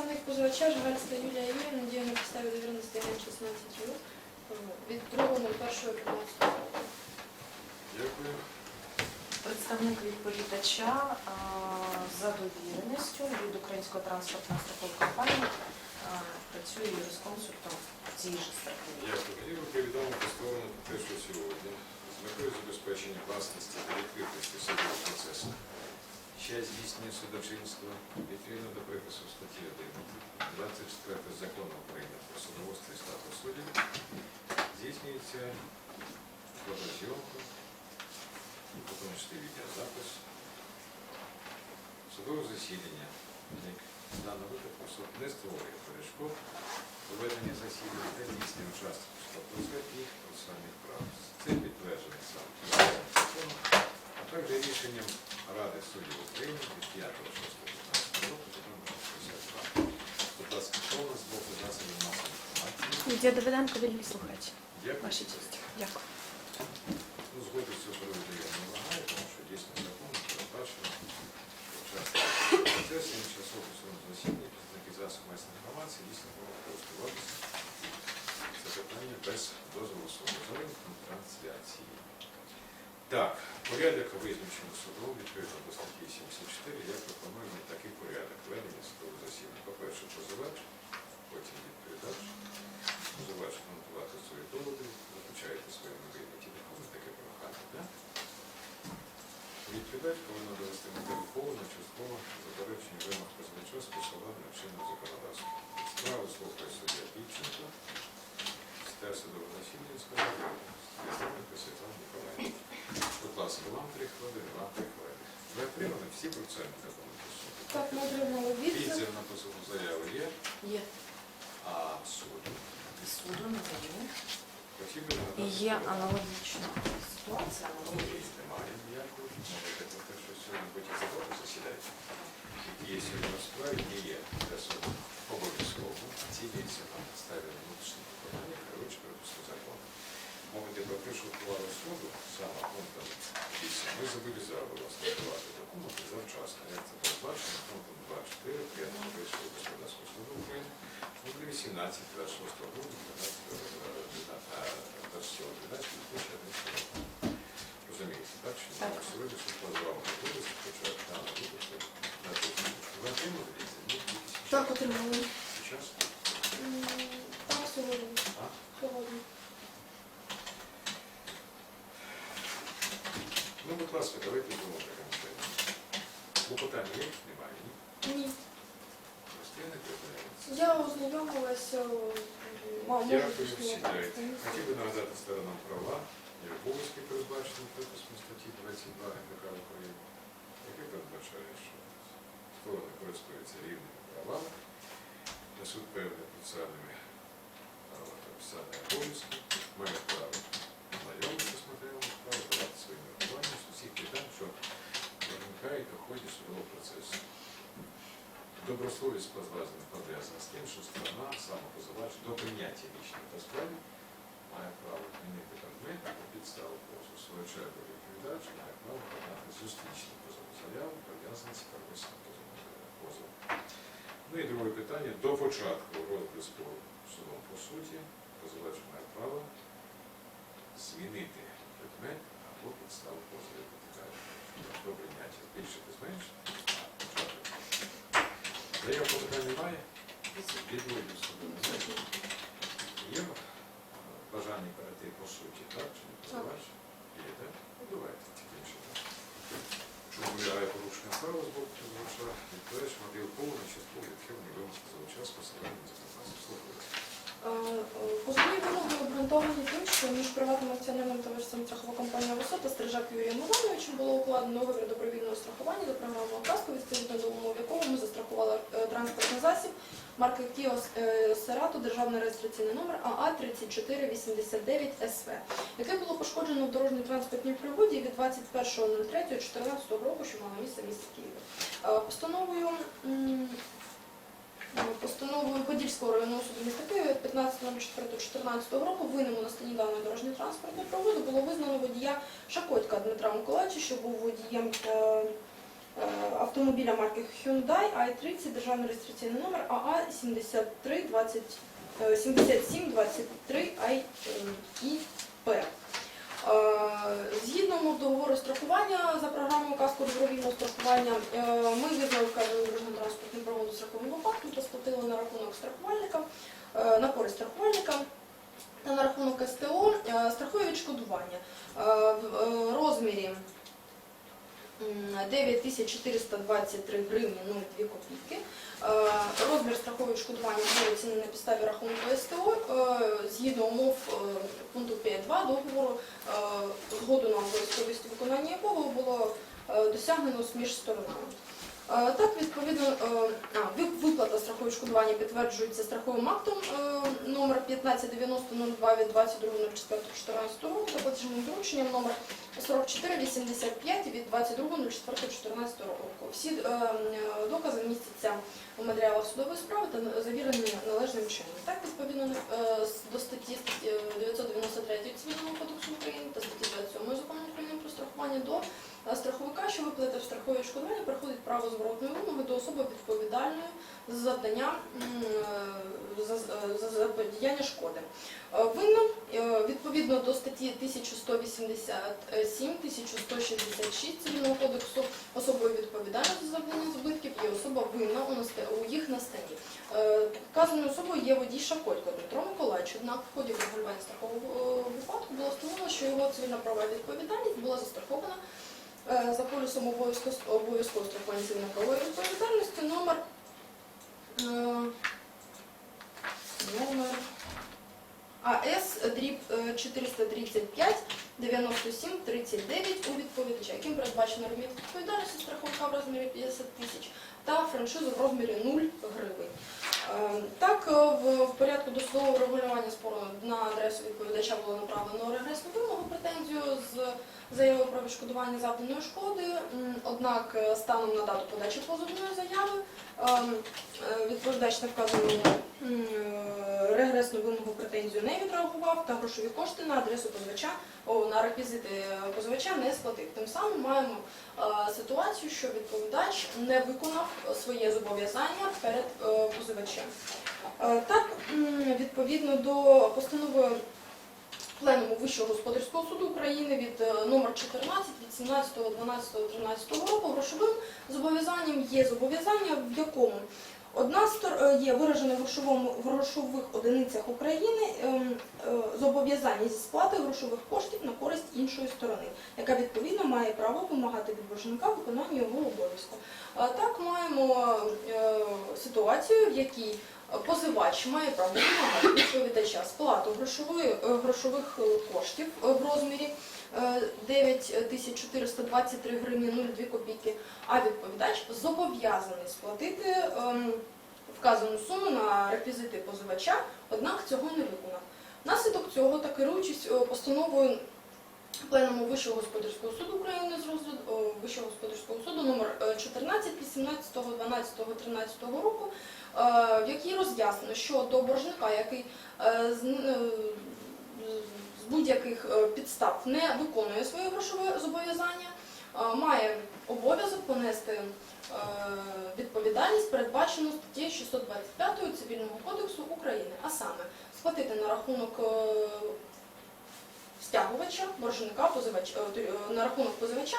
представник позивача Жгальська Юлія Юрівна діє на підставі довіреності Н-16 ю е, від 2.01.15 року. Дякую. Представник відповідача а, за довіреністю від Української транспортної страхової компанії а, працює юрисконсультом в цій же страховій. Дякую. Хотів би повідомити те, що сьогодні з метою забезпечення власності та відкритості судового процесу ще здійснює судочинство відповідно до припису статті 1 24 закону України про судоводство і статус суддів здійснюється фотозйомка, у тому числі відеозапис судового засідання, як в даному випадку суд не створює перешкод проведення засідання та здійснює учасників судового їх процесуальних прав. Це підтверджено сам законом, а також рішенням Ради суддів України від 5.6.15 року за номером 62. Будь ласка, що у нас боку засобів масової інформації? Лідія Давиденко, вільний слухач. Дякую. Ваші честь. Дякую. Ну, згоди цього приводу я не вимагаю, тому що дійсно закон передбачено учасники процесу, інші особи в своєму засіданні, представники засобів масової інформації дійсно можуть користуватися це питання без дозволу за ринком трансляції. Так, порядок визначений судом відповідно до статті 74, я пропоную мені такий порядок ведення судового засідання. По-перше, позивач, потім відповідач, позивач коментувати свої доводи, заключаєте свої мобільні телефони, таке прохання, так? Відповідач повинен довести модель повно, частково, заперечення вимог позивача з посиланням на чинне законодавство. Справу слухає суддя Піченко, стає судове засідання, сказав, Святоненко Світлана Ніколаївна. Будь ласка, вам три хвилини, вам три хвилини. Ви отримали всі проценти суду? Так, ми отримали відзив. Відзив на позову заяву є, Є а суду суду надаю. хотів би надати є слово. аналогічна ситуація. аналогічна. Можливість немає ніякої. Можете про те, що сьогодні потім заводу засідають. Є сьогодні в справі, є для суду обов'язково. Ці дійсно на підставі внутрішніх виконання керуючи припису закону. Мовити про те, що ухвалу суду саме пунктом 8. Ми зобов'язали вас надавати документи завчасно. Як це передбачено пунктом 2.4 П'ятого Вищого господарського суду України номер 18 26 грудня 27 12 2011 року. Розумієте, так? Що сьогодні суд позвав на випуск, хоча там випуск на тисячу. Ви отримали? Так, отримали. М, Так, сьогодні. А? Сьогодні. будь ласка, давайте знову таким чином. Клопотання є? Немає, ні? Ні. Просто я не припиняюся. Я ознайомилася, мав Дякую, сідайте. Хотів би нагадати сторонам права і обов'язки, передбачені приписом статті 22 ГК України, яке передбачає, що сторони користуються рівними правами, несуть певними процесуальними процесуальні обов'язки, мають право знайомитися з матеріалами справи, давати свої Міркування з що виникають у судового процесу. Добросовість пов'язана пов'язана з тим, що сторона самопозивач до прийняття рішення по справі має право змінити предмет або підставу позову. Свою чергу відповідач має право подати зустрічну позову заяву, пов'язану з позовом. позовом. Ну і друге питання. До початку розгляду спору судом по суті позивач має право змінити предмет або підставу позову. До прийняття збільшити, зменшити. а почати Заяв питань немає? Відповіді в суду немає? Є е, бажання перейти по суті, так? Чи не позивач? Є, так? Ну, давайте тільки інше. Чому виглядає порушення права з боку позивача? Відповідач мотив повний час посилання законодавства. Слухаю. Е, е, Позовні вимоги обґрунтовані тим, що між приватним акціонерним товариством страхова компанія «Висота» Стрижак Юрієм було укладено договір добровільного страхування до програмного каску, відповідно до умов якого ми застрахували е, транспортний засіб марки Kia е, Cerato, державний реєстраційний номер АА 3489 СВ, яке було пошкоджено в дорожній транспортній пригоді від 21.03.2014 року, що мало місце в місті Києві. Е, Постановою Постановою Подільського районного суду міста Києва від 15.04.2014 року винним у настані даної дорожньої транспортної пригоди було визнано водія Шакотька Дмитра Миколаївича, що був водієм е, е, автомобіля марки Hyundai i30, державний реєстраційний номер АА 7320, е, 7723 ІП. Е, Згідно договору страхування за програмою каско добровільного страхування, е, ми визнали вказану дорожньо транспортну проводу страховому випадком та сплатили на рахунок страхувальника, е, на користь страхувальника. Та на рахунок СТО страхові відшкодування. Е, в е, розмірі 9423 гривні 02 копійки. Е, Розмір страхового відшкодування було оцінений на підставі рахунку СТО е, згідно умов е, пункту 5.2 договору згоду на обов'язковість виконання якого було досягнено між сторонами. Так, відповідно, виплата страхового відшкодування підтверджується страховим актом номер 159002 від 22.04.14 року та платіжним дорученням номер 4485 від 22.04.14 року. Всі е, е, докази містяться у матеріалах судової справи та завірені належним чином. Так, відповідно е, до статті е, 993 Цивільного кодексу України та статті 27 закону України про страхування до е, страховика, що виплатив страхове відшкодування, приходить право зворотної вимоги до особи відповідальної за завдання е, за, за заподіяння шкоди. Е, Винним е, відповідно до статті 1187, 1166 Цивільного кодексу особою відповідальною за завдання збитків є особа винна у, їх настанні. Е, Вказаною особою є водій Шаколько Дмитро Миколаївич, однак в ході розгальвання страхового е, випадку було встановлено, що його цивільна права відповідальність була застрахована е, за полюсом обов'язково страхування відповідальності номер е, номер АС дріб е, 435 97 39 у відповідача, яким передбачено реміт відповідальності страховика в розмірі 50 тисяч та франшизу в розмірі 0 гривень. Е, Так, е, в порядку досудового регулювання спору на адресу відповідача було направлено регресну вимогу претензію з заявою про відшкодування завданої шкоди. Однак е, станом на дату подачі позовної заяви ем, е, відповідач на вказану е, регресну вимогу претензію не відреагував та грошові кошти на адресу позивача на реквізити позивача не сплатив. Тим самим маємо ситуацію, що відповідач не виконав своє зобов'язання перед позивачем. Так, відповідно до постанови Пленуму Вищого господарського суду України від е, номер 14 від 17.12.13 року грошовим зобов'язанням є зобов'язання, в якому одна е, є виражене в грошових одиницях України ем, е, зобов'язання зі сплати грошових коштів на користь іншої сторони, яка відповідно має право вимагати від боржника виконання його обов'язку. Так маємо ситуацію, в якій позивач має право вимагати відповідача сплату грошової, е, грошових е, коштів е, в розмірі е, 9423 гривні 02 копійки, а відповідач зобов'язаний сплатити ем, вказану суму на реквізити позивача, однак цього не виконав. Внаслідок цього та керуючись постановою Пленуму Вищого господарського суду України з розгляду Вищого господарського суду номер е, 14 18 12 13 року, е, в якій роз'яснено, що до боржника, який е, з, е, з будь-яких підстав не виконує своє грошове зобов'язання, має обов'язок понести відповідальність, передбачену статтєю 625 Цивільного кодексу України, а саме сплатити на рахунок стягувача, боржника, позивач, е, е, на рахунок позивача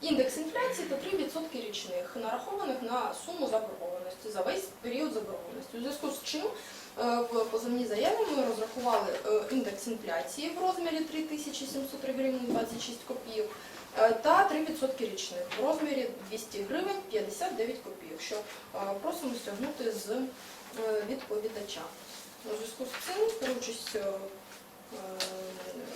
індекс інфляції та 3% річних, нарахованих на суму заборгованості за весь період заборгованості. У зв'язку з чим е, в позовній заяві ми розрахували індекс інфляції в розмірі 3703 гривні 26 копійок та 3% річних в розмірі 200 гривень 59 копійок, що просимо стягнути з відповідача. У зв'язку з цим, керуючись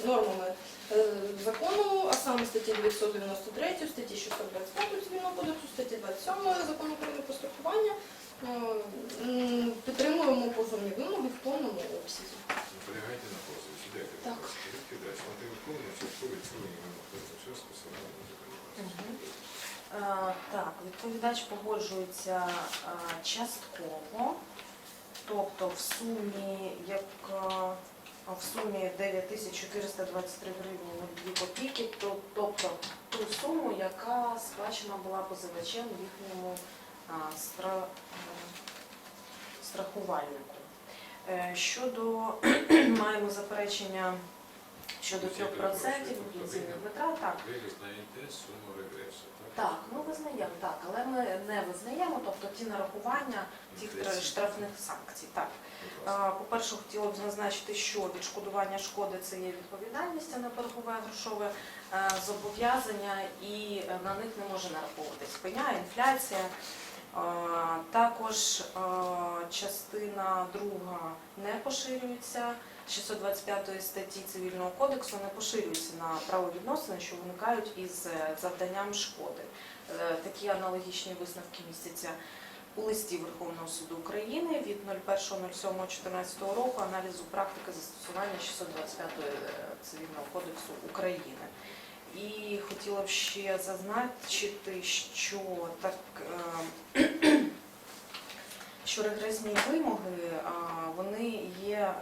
нормами е, закону, а саме статті 993, статті 625 Цивільного кодексу, статті 27 закону України про страхування, е, підтримуємо позовні вимоги в повному обсязі. Наполягаєте на позові. Сідайте. Відповідач, мотиви виконання, частково відсунення вимог з на законодавство. Е, Так, відповідач погоджується е, частково, тобто в сумі, як е, в сумі 9423 гривні 02 копійки, то- тобто ту суму, яка сплачена була позивачем їхньому е, страхувальнику. Е, Щодо маємо заперечення щодо трьох процентів витрат, так. Ви визнаєте суму регресу, так? Так, ми визнаємо, так, але ми не визнаємо, тобто ті нарахування тих штрафних санкцій. Так, по-перше, хотіла б зазначити, що відшкодування шкоди це є відповідальність, а не боргове грошове е, зобов'язання, і е, на них не може нараховуватись пеня, інфляція. Також е, частина друга не поширюється. 625 статті Цивільного кодексу не поширюється на правовідносини, що виникають із е, завданням шкоди. Е, Такі аналогічні висновки містяться у листі Верховного суду України від 01.07.14 року аналізу практики застосування 625 Цивільного кодексу України. І хотіла б ще зазначити, що так. е, що регресні вимоги, вони є, е,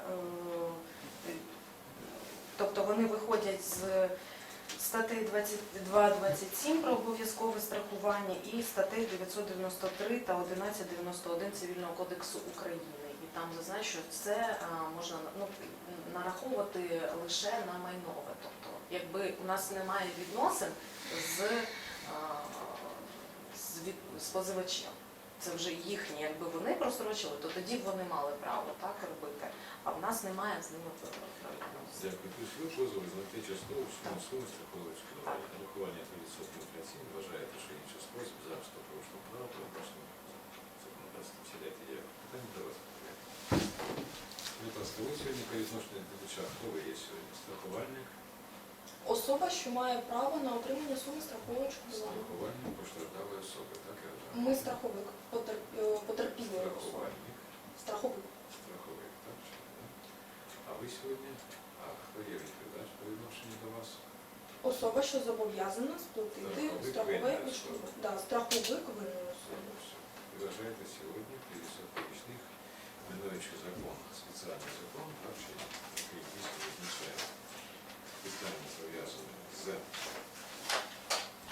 тобто вони виходять з статей 22-27 про обов'язкове страхування і статей 993 та 1191 Цивільного кодексу України. І там зазначено, що це можна ну, нараховувати лише на майнове. Тобто, якби у нас немає відносин з, з, з позивачем. Це вже їхні, якби вони прострочили, то тоді б вони мали право так робити. А в нас немає з ними правовідносин. Дякую. Тобто ви позови знайти частково суму суми страхового відшкодування. Нарахування 3% інфляційно вважаєте, що інший спосіб захисту порушного права передбачено законодавством. Сідайте, дякую. Питання до вас. Будь ласка, ви сьогодні по відношенню до глядача, хто ви є сьогодні? Страхувальник, Особа, що має право на отримання суми страхового відшкодування. страхувальник постраждалої особи, так? Ми страховик, е, потерпілої особи. Страхувальник, страховик, так? чи не так? А ви сьогодні? А хто є відповідач по відношенню до вас? Особа, що зобов'язана сплатити Страховик страхове винної відшкодування. Да, страховик винної особи. Ви вважаєте сьогодні 50 річних, минуючи закон, спеціальний закон, ні, який дійсно визначає питання пов'язане з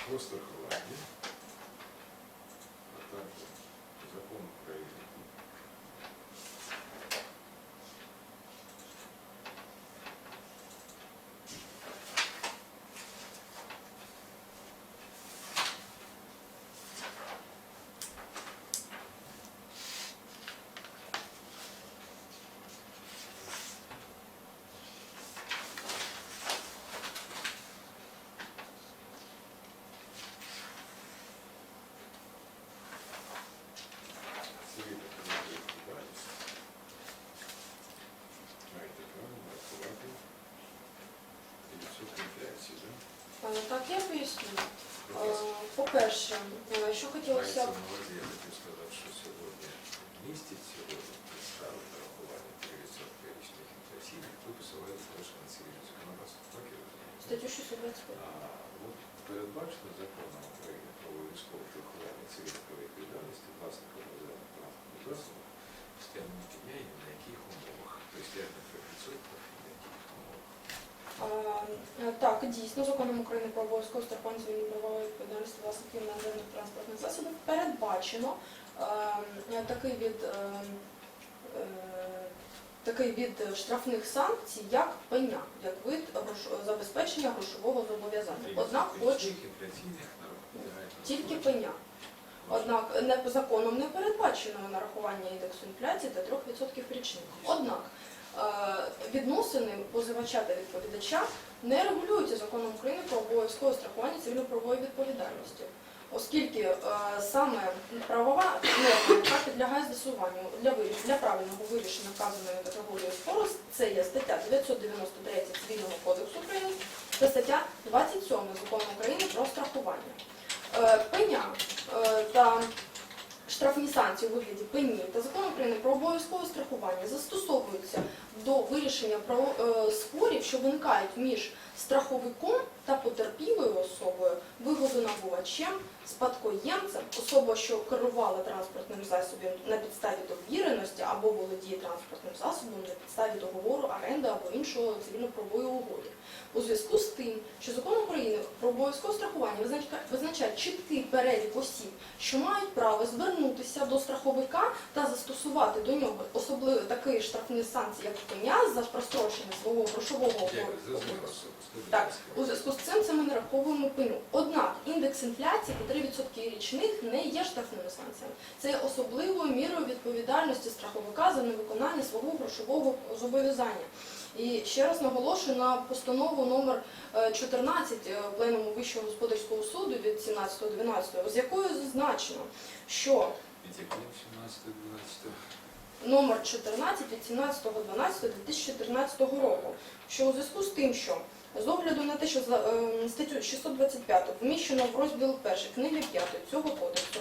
прострахуванням, а також закон України. Цивільна кримінальна відповідальність. Маєте право врахувати відсоток інфляції, так? Е, Так, я поясню. По-перше, е, що хотілося б я хотів сказати, що сьогодні містять сьогодні підстави нарахування 3% річних інфляційних, ви лише на цивільне законодавство, так я розумію? статтю 625. А от передбачено законом України про обов'язкове страхування цивільної відповідальності власника засобу стягнення дня і на яких умовах, тобто стягнення 3% і на яких умовах. Е, Так, дійсно, законом України про обов'язкове страхування цивільної правової відповідальності власників наземних транспортних засобів передбачено е, такий від, е, е, такий від штрафних санкцій, як пеня, як вид забезпечення грошового зобов'язання. Однак, хоч тільки пеня. Однак не законом не передбачено нарахування індексу інфляції та 3% річних. Однак е, відносини позивача та відповідача не регулюються законом України про обов'язкове страхування цивільно-правової відповідальності, оскільки е, саме правова норма, яка підлягає з'ясуванню для вирішення для правильного вирішення вказаної категорії спору, це є стаття 993 Цивільного кодексу України та стаття 27 закону України про страхування. Е, Пеня е, та штрафні санкції у вигляді пені та закон України про обов'язкове страхування застосовуються до вирішення право- е, спорів, що виникають між страховиком та потерпілою особою, вигодонабувачем, спадкоємцем, особа, що керувала транспортним засобом на підставі довіреності або володіє транспортним засобом на підставі договору оренди або іншого цивільно-правової угоди. У зв'язку з тим, що закон України про обов'язкове страхування визначає, чіткий перелік осіб, що мають право звернутися до страховика та застосувати до нього особливо такі штрафні санкції, як пеня за прострочення свого грошового обов'язку. Так, у зв'язку з цим це ми нараховуємо пеню. Однак індекс інфляції по 3% річних не є штрафними санкціями. Це є особливою мірою відповідальності страховика за невиконання свого грошового зобов'язання. І ще раз наголошую на постанову номер е, 14 е, Пленуму Вищого господарського суду від 17.12, з якою зазначено, що Від яким 17-12? номер 14 від 17.12.2014 року, що у зв'язку з тим, що з огляду на те, що за е, статтю 625 вміщено в розділ 1 книги 5 цього кодексу,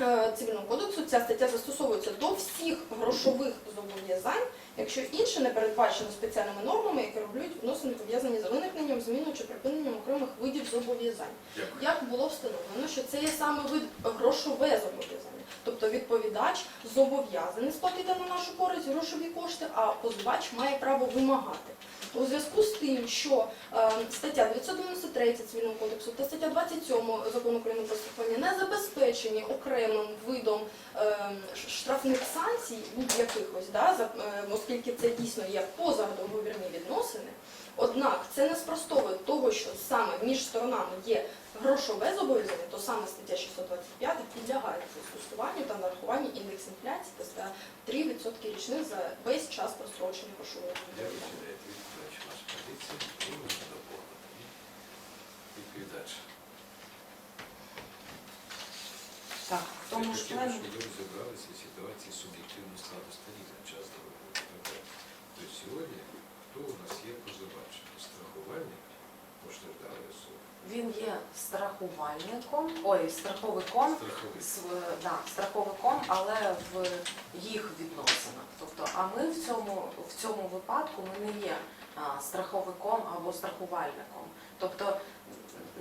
е, цивільного кодексу, ця стаття застосовується до всіх грошових зобов'язань, якщо інше не передбачено спеціальними нормами, які регулюють відносини пов'язані з виникненням, зміною чи припиненням окремих видів зобов'язань. Як було встановлено, що це є саме вид грошове зобов'язання. Тобто відповідач зобов'язаний сплатити на нашу користь грошові кошти, а позивач має право вимагати. У зв'язку з тим, що е, стаття 993 Цивільного кодексу та стаття 27 закону України про страхування не забезпечені окремим видом е, штрафних санкцій будь-яких ось, да, за- е, оскільки це дійсно є позадоговірні відносини. Однак це не спростовує того, що саме між сторонами є грошове зобов'язання, то саме стаття 625 підлягає застосуванню та нарахуванню індекс інфляції та 3% річних за весь час прострочення грошового Дякую, зобов'язання. відповідач. Так, в тому ж плані. щоб ви розібралися в ситуації суб'єктивного складу сторін на час договору. Сьогодні хто у нас є позивач? Страхувальник постраждалої особи, Він є страхувальником, ой, страховиком, страховик. да, страховиком, але в їх відносинах. Тобто, а ми в цьому, в цьому випадку ми не є а, страховиком або страхувальником. Тобто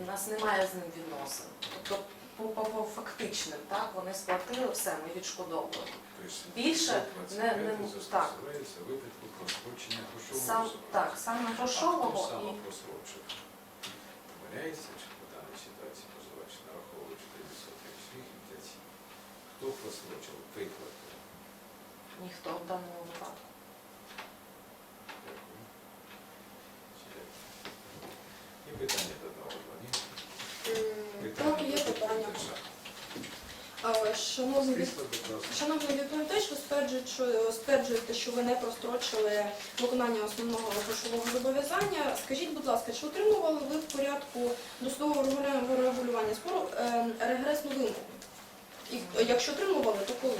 у нас немає з ним відносин. Тобто, по, по, по фактичним, так, вони сплатили все, ми відшкодовуємо. Тобто Більше не- не- 25 застосовується в випадку прострочення грошового Сам, так, саме грошового саме і просрочив? Помиляється, чи по даній ситуації позивач нараховує 4% річних інфляцій? Хто просрочив виплати? ніхто в даному випадку. Дякую. Є питання до одного Ні? М, Так, є питання. Держава. Е, Шановний Крісло. Шановний відповідач, ви стверджуєте, що, стверджуєте, що ви не прострочили виконання основного грошового зобов'язання. Скажіть, будь ласка, чи отримували ви в порядку досудового регулювання- спору е, регресну вимогу? І якщо отримували, то коли?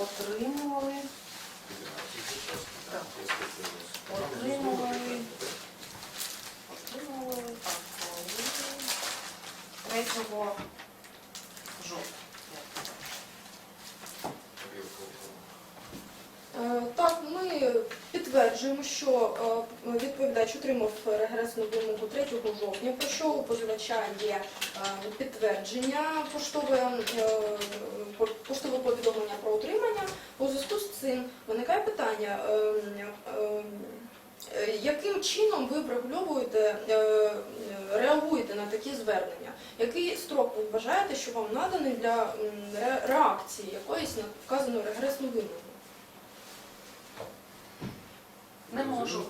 Отримували. Так. сподіваюся. Отримували. Отримували так, 3 жовтня. так? Е, ми підтверджуємо, що е, відповідач отримав регресну вимогу 3 жовтня, про що у позивача є е, підтвердження поштове, поштове повідомлення про отримання. У зв'язку з цим виникає питання, Е, яким чином ви врегульовуєте, е, е, реагуєте на такі звернення? Який строк ви вважаєте, що вам наданий для реакції якоїсь на вказану регресну вимогу? Не можу.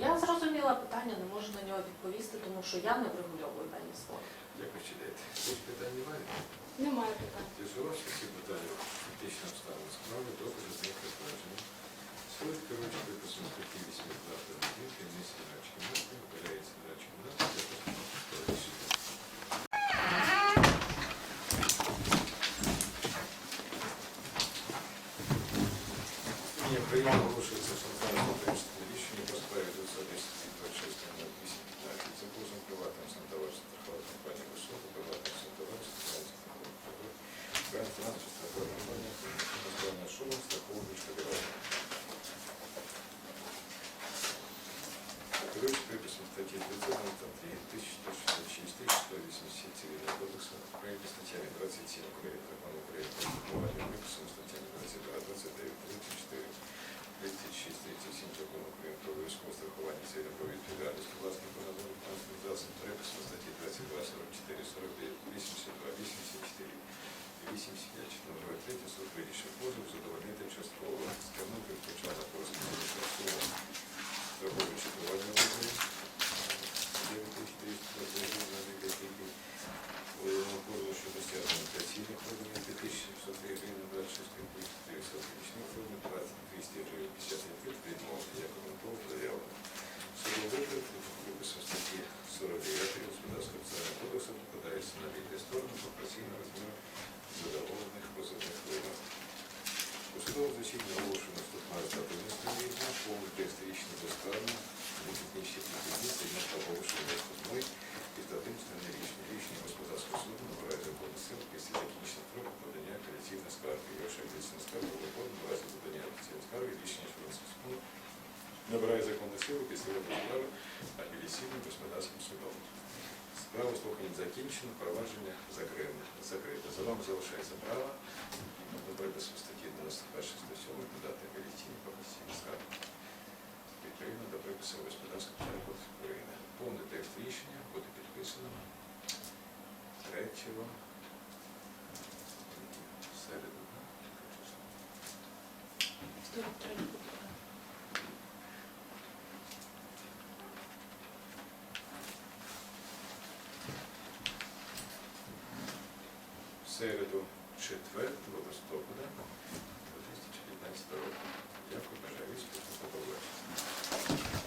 Я зрозуміла питання, не можу на нього відповісти, тому що я не врегульовую дані слова. Як ви вчиляєте? Питань немає? Немає питань. Ти всі питання фактично обставини справи, докази з них розпорядження. Сорок короче, вы посмотрите, весь мир выпуск такие весьма даты, Дмитрий Мистерач, Дмитрий Мистерач, Дмитрий міським господарським судом. Справа слухання закінчено, провадження закрите. За вами залишається право до припису статті 91 107 подати апеляційні професійні скарги відповідно до припису господарського кодексу України. Повний текст рішення буде підписано 3 середу. 43 середу 4 листопада 2019 року.